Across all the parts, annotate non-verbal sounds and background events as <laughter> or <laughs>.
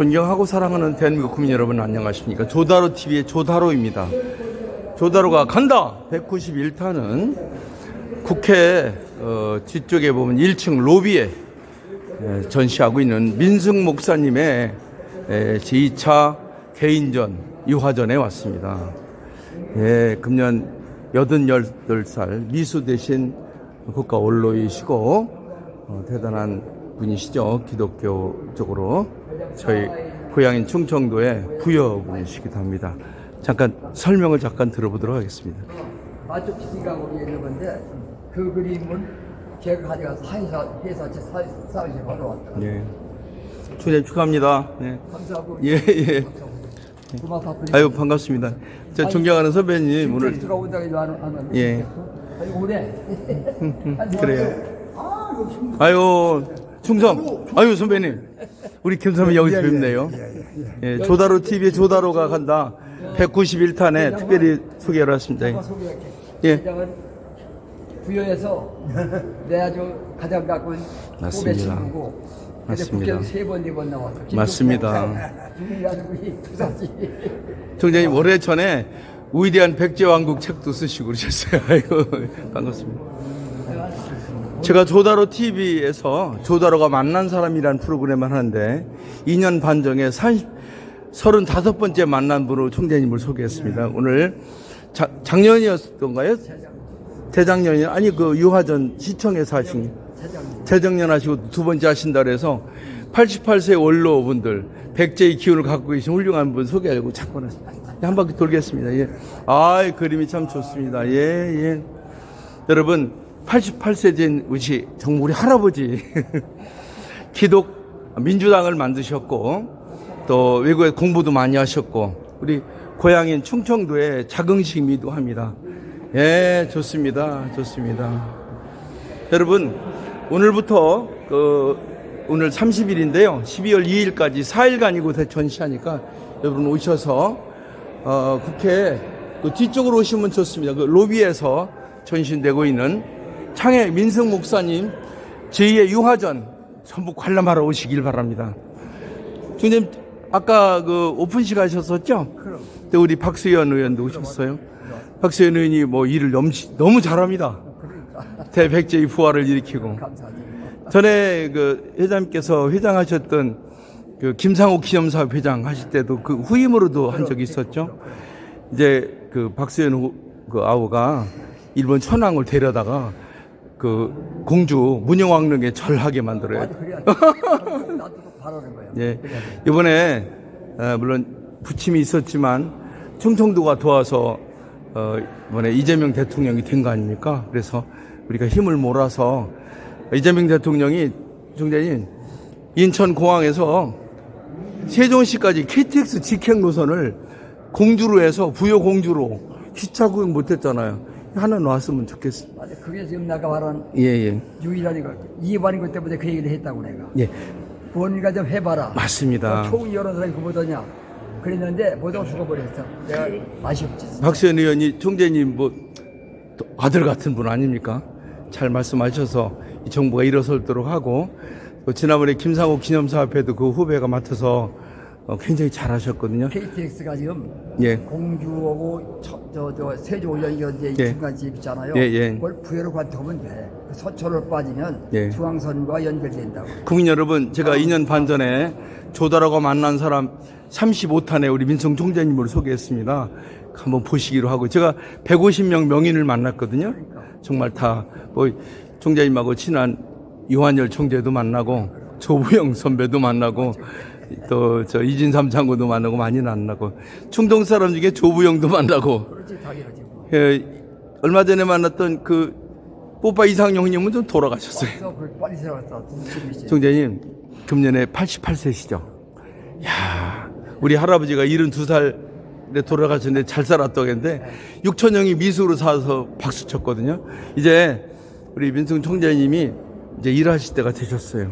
존경하고 사랑하는 대한민국 국민 여러분 안녕하십니까 조다로 TV의 조다로입니다. 조다로가 간다 191타는 국회 어, 뒤쪽에 보면 1층 로비에 에, 전시하고 있는 민승 목사님의 에, 제2차 개인전 유화전에 왔습니다. 예, 금년 88살 미수 대신 국가 원로이시고 어, 대단한 분이시죠. 기독교적으로 저희 고향인 충청도의 부여분이시기도 합니다. 잠깐 설명을 잠깐 들어보도록 하겠습니다. 마초 피싱하고 있는 건데 그 그림은 제가 가져가서 회사 회사체 사무실 받아왔다. 예. 주님 축하합니다. 예. 감사하고 예, 예. 바쁘니. 아유, 반갑습니다. 저 존경하는 선배님, 오늘. 들어온다고 해도 안 하는. 예. 아니 오래. <laughs> 그래요. 아유, 충성. 아유, 선배님. 우리 김 선배 여기서 뵙네요. 예, 조다로 TV의 조다로가 간다. 191탄에 특별히 소개를 했습니다. 한번 소개할게. 예. 부여에서 내 아주 가장 가까운 후배 맞습니다. 친구고. 맞습니다. 세번 네 번 나왔어. 맞습니다. 총장님 올해 전에 위대한 백제왕국 책도 쓰시고 그러셨어요. <laughs> 아이고 반갑습니다. 제가 조다로 TV에서 조다로가 만난 사람이라는 프로그램을 하는데 2년 반 전에 30, 35번째 만난 분으로 총장님을 소개했습니다. 오늘 자, 작년이었던가요? 재작년이 아니 그 유화전 시청에서 하신 재작년 하시고 두 번째 하신다 그래서 88세 원로분들 백제의 기운을 갖고 계신 훌륭한 분 소개하려고 잠깐. 한 바퀴 돌겠습니다. 예. 아, 그림이 참 좋습니다. 예, 예. 여러분 88세 된 우리 정말 우리 할아버지 <laughs> 기독 민주당을 만드셨고 또 외국에 공부도 많이 하셨고 우리 고향인 충청도에 자긍심이도 합니다. 예, 좋습니다. 좋습니다. 여러분 오늘부터 그 오늘 30일인데요. 12월 2일까지 4일간 이곳에 전시하니까 여러분 오셔서 어, 국회 그 뒤쪽으로 오시면 좋습니다. 그 로비에서 전시되고 있는 창해 민승 목사님 제2의 유화전 전부 관람하러 오시길 바랍니다. 주님 아까 그 오픈식 하셨었죠? 그럼. 또 우리 박수현 의원도 오셨어요. 박수현 의원이 뭐 일을 너무, 너무 잘합니다. 그러니까 대백제의 부활을 일으키고. 전에 그 회장님께서 회장하셨던 그 김상호 기념사업 회장 하실 때도 그 후임으로도 한 적이 있었죠. 이제 그 박수현 후- 그 아우가 일본 천황을 데려다가 그 공주 문영왕릉에 절하게 만들어요. 그래야 돼. <laughs> 나도 바라는 거야. 예. 이번에 어, 물론 부침이 있었지만 충청도가 도와서 어, 이번에 이재명 대통령이 된 거 아닙니까? 그래서 우리가 힘을 몰아서 이재명 대통령이 총장님 인천 공항에서 세종시까지 KTX 직행 노선을 공주로 해서 부여 공주로 기차 구경 못했잖아요. 하나 놨으면 좋겠습니다. 맞아. 그게 지금 내가 말한 예, 예. 유일한 거 이반인 것 때문에 그 얘기를 했다고 내가. 예. 뭔가 좀 해봐라. 맞습니다. 총 여러 사람이 그보더냐. 그랬는데 모두가 죽어버렸어. 내가 아쉽지. 박수현 의원이 총재님 뭐또 아들 같은 분 아닙니까? 잘 말씀하셔서 이 정부가 일어설도록 하고 또 지난번에 김상호 기념사업회도 그 후배가 맡아서 어, 굉장히 잘하셨거든요. KTX가 지금 예. 공주하고 저, 저, 저 세조 연결제 예. 중간 집 있잖아요. 예, 예. 그걸 부여로 관통하면 돼. 그 서초를 빠지면 예. 중앙선과 연결된다고. 국민 여러분, 제가 2년 반 전에 조다라고 만난 사람 35탄에 우리 민성 총재님을 소개했습니다. 한번 보시기로 하고 제가 150명 명인을 만났거든요. 정말 다 뭐 총재님하고 친한 유한열 총재도 만나고 조부영 선배도 만나고 또 저 이진삼 장군도 만나고 많이 만나고 충동 사람 중에 조부영도 만나고. 예, 얼마 전에 만났던 그 뽀빠 이상용 형님은 좀 돌아가셨어요. 그래서 그. 총재님, 금년에 88세시죠? 야 우리 할아버지가 72살에 돌아가셨는데 잘 살았다고 했는데 6천 형이 미수로 사서 박수 쳤거든요. 이제 우리 민승 총재님이 이제 일하실 때가 되셨어요.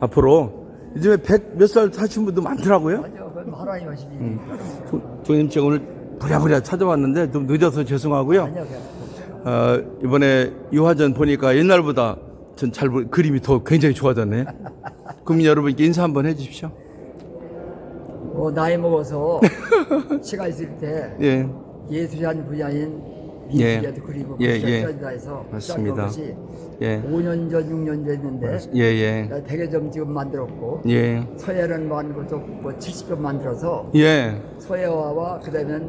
앞으로 요즘에 100몇살 사신 분도 많더라고요. 맞아. 그건 하나님. 음. 총- 총재님 제가 오늘 부랴부랴 찾아왔는데 좀 늦어서 죄송하고요. 아니야, 그냥. 어, 이번에 유화전 보니까 옛날보다 전 잘 그림이 더 굉장히 좋아졌네. 국민 여러분께 인사 한번 해주십시오. 어, 나이 먹어서 <laughs> 시간 있을 때 예. 예술한 분야인 예. 미술에도 그리고 예, 예. 시작한다 해서 맞습니다. 것이 예. 5년 전, 6년 됐는데 예, 예. 100여 점 지금 만들었고 예. 서예는 만들고 뭐 70점 만들어서 예. 서예화와 그다음에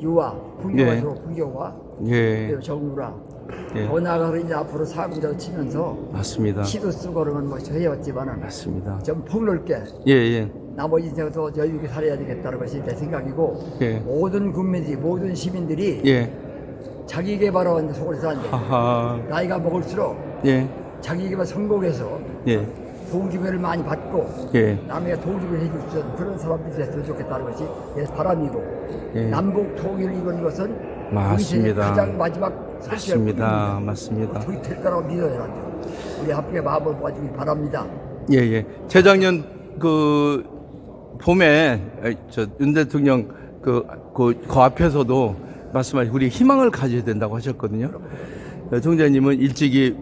유화, 불교화, 예. 그리고 정부라 예. 더 나아가서 이제 앞으로 사고자로 치면서 맞습니다. 시도 쓰고 그러면 뭐 해왔지만은 맞습니다. 좀 폭넓게 예, 예. 나머지 인생도 여유 있게 살아야 되겠다는 것이 내 생각이고 예. 모든 국민들이 모든 시민들이 예. 자기 개발하는 속을 사는데 하하. 나이가 먹을수록 예. 자기 개발 성공해서 예. 동기부여를 많이 받고 예. 남에게 동기부여 해줄 수 있는 그런 사람들이 됐으면 좋겠다는 것이 내 바람이고 예. 남북 통일 이루는 것은 맞습니다. 가장 마지막 맞습니다. 맞습니다. 그렇게 될 거라고 믿어야 하죠. 우리 함께 마음을 모아주길 바랍니다. 예, 예. 재작년 그 봄에 에, 저 윤 대통령 그, 그, 그 앞에서도 말씀하신 우리 희망을 가져야 된다고 하셨거든요. 어, 총재님은 일찍이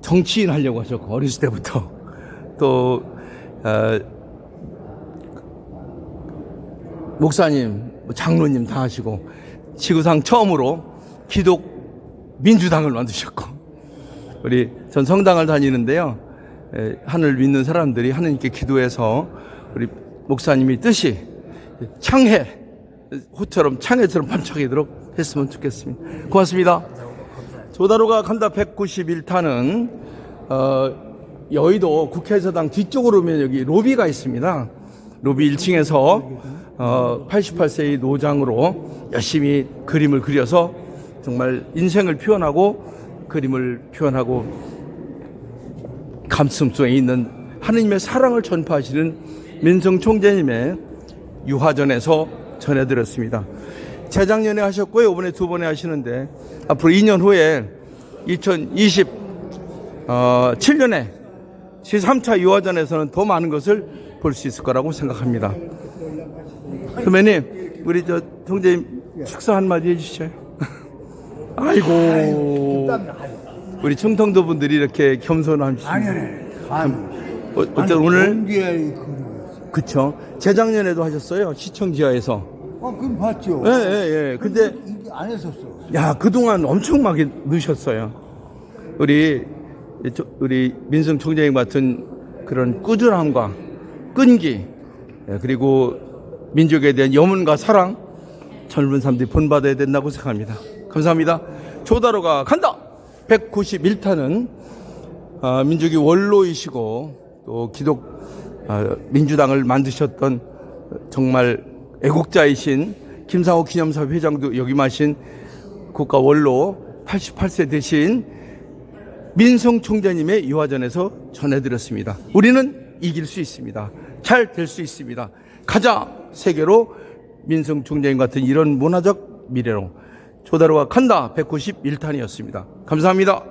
정치인 하려고 하셨고 어렸을 때부터 또 어, 목사님, 뭐 장로님 다 하시고 지구상 처음으로 기독 민주당을 만드셨고 우리 전 성당을 다니는데요. 에, 하늘 믿는 사람들이 하느님께 기도해서 우리 목사님이 뜻이 창해 호처럼 창해처럼 반짝이도록 했으면 좋겠습니다. 고맙습니다. 조다로가 간다 191타는 어, 여의도 국회의사당 뒤쪽으로 오면 여기 로비가 있습니다. 로비 1층에서 어, 88세의 노장으로 열심히 그림을 그려서 정말 인생을 표현하고 그림을 표현하고 감성성에 있는 하느님의 사랑을 전파하시는 민성 총재님의 유화전에서 전해드렸습니다. 재작년에 하셨고요. 이번에 두 번에 하시는데 앞으로 2년 후에 2027년에 제3차 유화전에서는 더 많은 것을 볼 수 있을 거라고 생각합니다. 선배님, 우리 저 총재님 축사 한마디 해주시죠. <laughs> 아이고. 우리 충청도 분들이 이렇게 겸손하시고 아니, 아니. 어, 어쨌든 오늘 그쵸? 재작년에도 하셨어요 시청 지하에서. 어, 그럼 봤죠. 예 예 예. 근데 이게 안 했었어. 야 그동안 엄청 많이 넣으셨어요. 우리 저- 우리 민성 총장님 같은 그런 꾸준함과 끈기 예, 그리고 민족에 대한 염원과 사랑 젊은 사람들이 본받아야 된다고 생각합니다. 감사합니다. 조다로가 간다! 191타는 아, 민족이 원로이시고 또 기독 아, 민주당을 만드셨던 정말 애국자이신 김상호 기념사업 회장도 역임하신 국가 원로 88세 되신 민성 총재님의 유화전에서 전해드렸습니다. 우리는 이길 수 있습니다. 잘 될 수 있습니다. 가자 세계로 민성 총재님 같은 이런 문화적 미래로 조다로가 간다 191탄이었습니다. 감사합니다.